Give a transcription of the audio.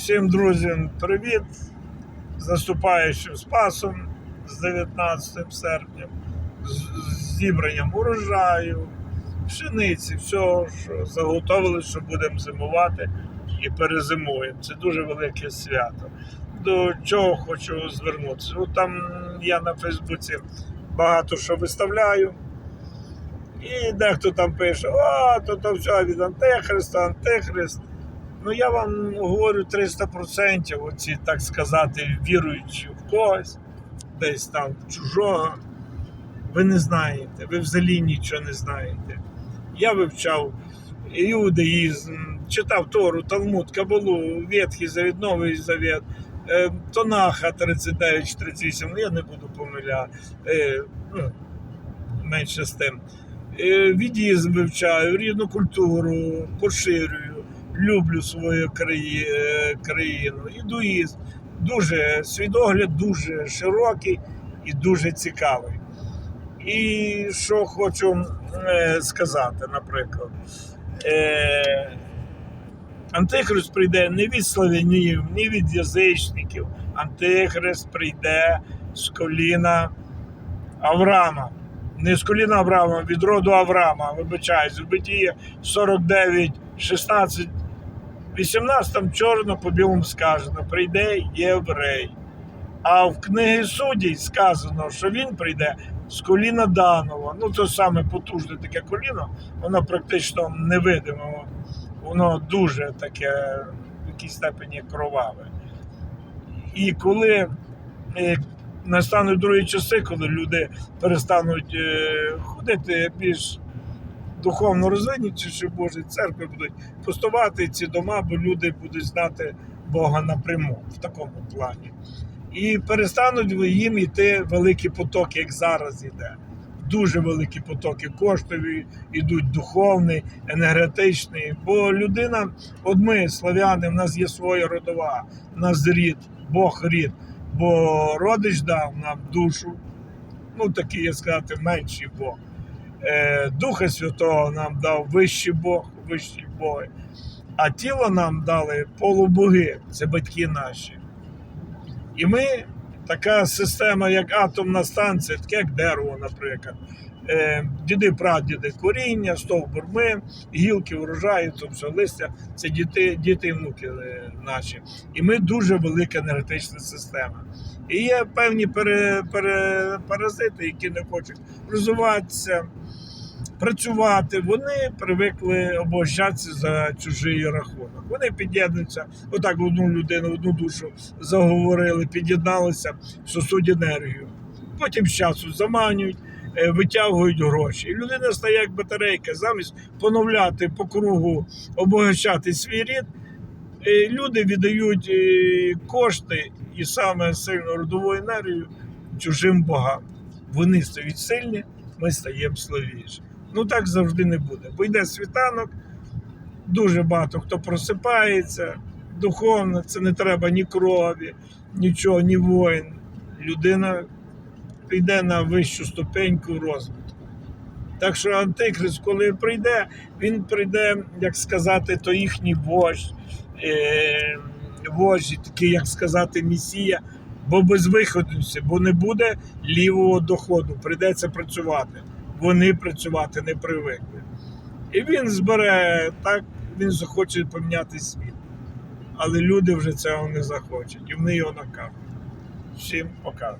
Всім друзям привіт! З наступаючим Спасом з 19 серпня, з зібранням урожаю, пшениці, всього, що заготовили, що будемо зимувати і перезимуємо. Це дуже велике свято. До чого хочу звернутися? Ну, там я на Фейсбуці багато що виставляю. І дехто там пише, о, то, то все від Антихриста, Антихрист. Ну я вам говорю 300%, оці, так сказати, віруючи в когось, десь там в чужого. Ви не знаєте, ви взагалі нічого не знаєте. Я вивчав іудаїзм, читав Тору, Талмуд, Кабалу, Ветхий Завіт, Новий Завіт, е, Тонаха 39-38, ну я не буду помиляти, е, ну, менше з тим. Е, Відізм вивчаю, рідну культуру, поширюю, люблю свою е, країну. Ідуїзм. Дуже свідогляд дуже широкий і дуже цікавий. І що хочу е, сказати, наприклад, е, Антихрист прийде не від славянів, не від язичників. Антихрист прийде з коліна Авраама. Не з коліна Авраама, від роду Авраама. Вибачаюсь, в Битії 49, 16, 18 чорно по білому сказано: прийде єврей. А в книгі суддів сказано, що він прийде з коліна Данова. Ну, це саме потужне таке коліно, воно практично невидиме, воно дуже таке, в якійсь степені кроваве. І коли е, настануть другі часи, коли люди перестануть е, ходити більш духовно розвинуті, що Божі церкви будуть пустувати ці дома, бо люди будуть знати Бога напряму в такому плані. І перестануть їм йти великі потоки, як зараз іде. Дуже великі потоки коштові, йдуть духовні, енергетичні. Бо людина, от ми, славяни, в нас є своя родова, в нас рід, Бог рід. Бо родич дав нам душу, ну такий, як сказати, менший Бог. Е, Духа Святого нам дав вищий Бог, вищі Боги. А тіло нам дали полубоги, це батьки наші. І ми, така система, як атомна станція, таке як дерево, наприклад. Е, діди, прадіди, коріння, стовбур ми, гілки, урожаї, то все листя це діти, діти і внуки е, наші. І ми дуже велика енергетична система. І є певні пере, пере, паразити, які не хочуть розвиватися, працювати. Вони привикли обогащатися за чужий рахунок. Вони під'єднуються, отак одну людину, одну душу заговорили, під'єдналися, сосудь енергію. Потім з часу заманюють. е, Витягують гроші, і людина стає як батарейка, замість поновляти по кругу, обогащати свій рід. е, Люди віддають е, кошти і саме сильну родову енергію чужим богам. Вони стають сильні, ми стаємо слабіші. Ну так завжди не буде. Бо йде світанок, дуже багато хто просипається духовно, це не треба ні крові, нічого, ні воїн. Людина йде на вищу ступеньку розвитку. Так що Антихрист, коли прийде, він прийде, як сказати, то їхній вождь, е, вождь, такий, як сказати, месія, бо без виходу, бо не буде лівого доходу, прийдеться працювати. Вони працювати не привикли. І він збере так, він захоче поміняти світ. Але люди вже цього не захочуть, і вони його накажуть. Всім пока.